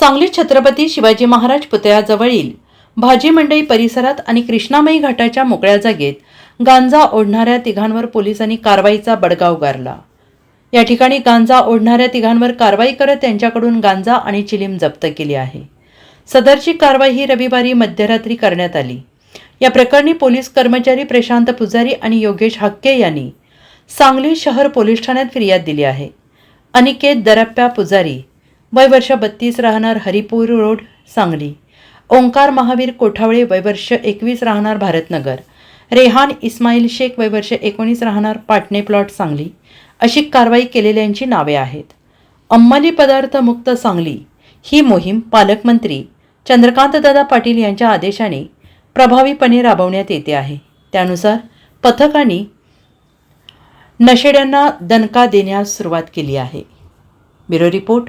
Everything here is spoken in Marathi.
सांगली छत्रपती शिवाजी महाराज पुतळ्याजवळील भाजी मंडई परिसरात आणि कृष्णामाई घाटाच्या मोकळ्या जागेत गांजा ओढणाऱ्या तिघांवर पोलिसांनी कारवाईचा बडगा उगारला. या ठिकाणी गांजा ओढणाऱ्या तिघांवर कारवाई करत त्यांच्याकडून गांजा आणि चिलीम जप्त केली आहे. सदरची कारवाई ही रविवारी मध्यरात्री करण्यात आली. या प्रकरणी पोलीस कर्मचारी प्रशांत पुजारी आणि योगेश हक्के यांनी सांगली शहर पोलीस ठाण्यात फिर्याद दिली आहे. अनिकेत दरप्प्या पुजारी वयवर्ष बत्तीस राहणार हरिपूर रोड सांगली. ओंकार महावीर कोठावळे वयवर्ष एकवीस राहणार भारतनगर. रेहान इस्माईल शेख वयवर्ष एकोणीस राहणार पाटणे प्लॉट सांगली. अशी कारवाई केलेल्यांची नावे आहेत. अंमली पदार्थ मुक्त सांगली. ही मोहीम पालकमंत्री चंद्रकांतदादा पाटील यांच्या आदेशाने प्रभावीपणे राबवण्यात येते आहे. त्यानुसार पथकाने नशेड्यांना दणका देण्यास सुरुवात केली आहे. Bureau report